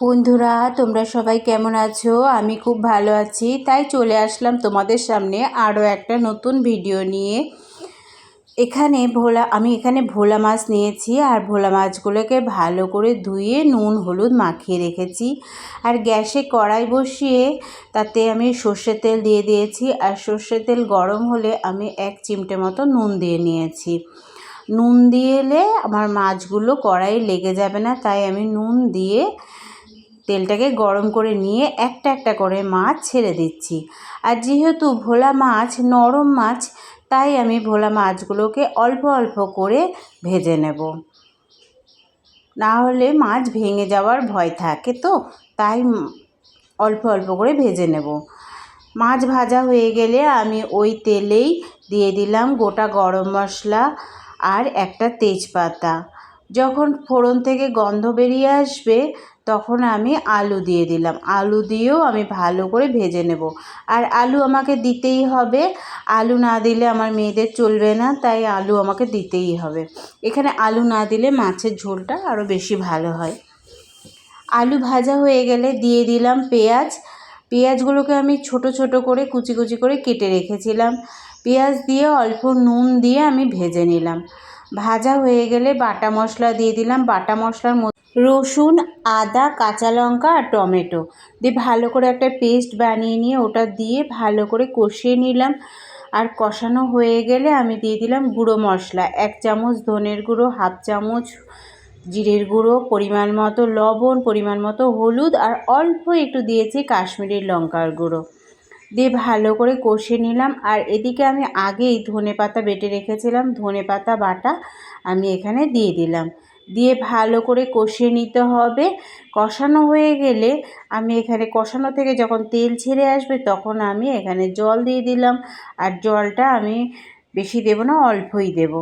বন্ধুরা, তোমরা সবাই কেমন আছো? আমি খুব ভালো আছি। তাই চলে আসলাম তোমাদের সামনে আরও একটা নতুন ভিডিও নিয়ে। এখানে ভোলা, আমি এখানে ভোলা মাছ নিয়েছি আর ভোলা মাছগুলোকে ভালো করে ধুয়ে নুন, হলুদ মাখিয়ে রেখেছি। আর গ্যাসে কড়াই বসিয়ে তাতে আমি সর্ষের তেল দিয়ে দিয়েছি। আর সর্ষের তেল গরম হলে আমি এক চিমটে মতো নুন দিয়ে নিয়েছি। নুন দিয়ে এলে আমার মাছগুলো কড়াই লেগে যাবে না, তাই আমি নুন দিয়ে তেলটাকে গরম করে নিয়ে একটা একটা করে মাছ ছেড়ে দিচ্ছি। আর যেহেতু ভোলা মাছ নরম মাছ, তাই আমি ভোলা মাছগুলোকে অল্প অল্প করে ভেজে নেব। না হলে মাছ ভেঙে যাওয়ার ভয় থাকে তো, তাই অল্প অল্প করে ভেজে নেব। মাছ ভাজা হয়ে গেলে আমি ওই তেলেই দিয়ে দিলাম গোটা গরম মশলা আর একটা তেজপাতা। যখন ফোড়ন থেকে গন্ধ বেরিয়ে আসবে, তখন আমি আলু দিয়ে দিলাম। আলু দিয়েও আমি ভালো করে ভেজে নেব। আর আলু আমাকে দিতেই হবে। আলু না দিলে আমার মেয়েদের চলবে না, তাই আলু আমাকে দিতেই হবে। এখানে আলু না দিলে মাছের ঝোলটা আরও বেশি ভালো হয়। আলু ভাজা হয়ে গেলে দিয়ে দিলাম পেঁয়াজ। পেঁয়াজগুলোকে আমি ছোট ছোট করে কুচি কুচি করে কেটে রেখেছিলাম। পেঁয়াজ দিয়ে অল্প নুন দিয়ে আমি ভেজে নিলাম। ভাজা হয়ে গেলে বাটা মশলা দিয়ে দিলাম। বাটা মশলার রসুন, আদা, কাঁচা লঙ্কা আর টমেটো দিয়ে ভালো করে একটা পেস্ট বানিয়ে নিয়ে ওটা দিয়ে ভালো করে কষিয়ে নিলাম। আর কষানো হয়ে গেলে আমি দিয়ে দিলাম গুঁড়ো মশলা। এক চামচ ধনের গুঁড়ো, হাফ চামচ জিরের গুঁড়ো, পরিমাণ মতো লবণ, পরিমাণ মতো হলুদ আর অল্প একটু দিয়েছি কাশ্মীরি লঙ্কার গুঁড়ো। দিয়ে ভালো করে কষে নিলাম। আর এদিকে আমি আগেই ধনে পাতা বেটে রেখেছিলাম। ধনে পাতা বাটা আমি এখানে দিয়ে দিলাম। দিয়ে ভালো করে কষিয়ে নিতে হবে। কষানো হয়ে গেলে আমি এখানে কষানো থেকে যখন তেল ছেড়ে আসবে তখন আমি এখানে জল দিয়ে দিলাম। আর জলটা আমি বেশি দেবো না, অল্পই দেব।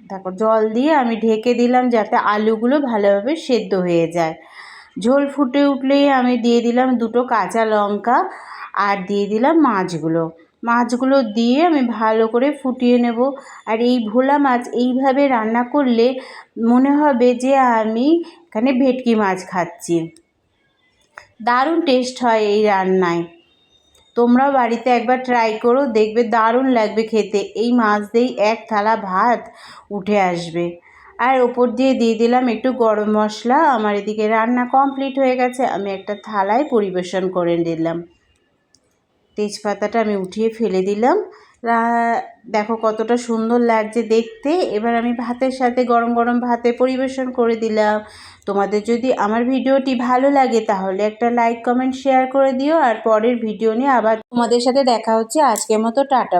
তারপর জল দিয়ে আমি ঢেকে দিলাম যাতে আলুগুলো ভালোভাবে সেদ্ধ হয়ে যায়। ঝোল ফুটে উঠলেই আমি দিয়ে দিলাম দুটো কাঁচা লঙ্কা আর দিয়ে দিলাম মাছগুলো। মাছগুলো দিয়ে আমি ভালো করে ফুটিয়ে নেব। আর এই ভোলা মাছ এইভাবে রান্না করলে মনে হবে যে আমি এখানে ভেটকি মাছ খাচ্ছি। দারুণ টেস্ট হয় এই রান্নায়। তোমরাও বাড়িতে একবার ট্রাই করো, দেখবে দারুণ লাগবে খেতে। এই মাছ দিয়েই এক থালা ভাত উঠে আসবে। আর ওপর দিয়ে দিয়ে দিলাম একটু গরম মশলা। আমার এদিকে রান্না কমপ্লিট হয়ে গেছে। আমি একটা থালায় পরিবেশন করে দিলাম তেজপাতাটা আমি উঠিয়ে ফেলে দিলাম। দেখো কতটা সুন্দর লাগছে দেখতে। এবার আমি ভাতের সাথে গরম গরম ভাতে পরিবেশন করে দিলাম। তোমাদের যদি আমার ভিডিওটি ভালো লাগে তাহলে একটা লাইক, কমেন্ট, শেয়ার করে দিও। আর পরের ভিডিও নিয়ে আবার তোমাদের সাথে দেখা হচ্ছে। আজকের মতো টাটা।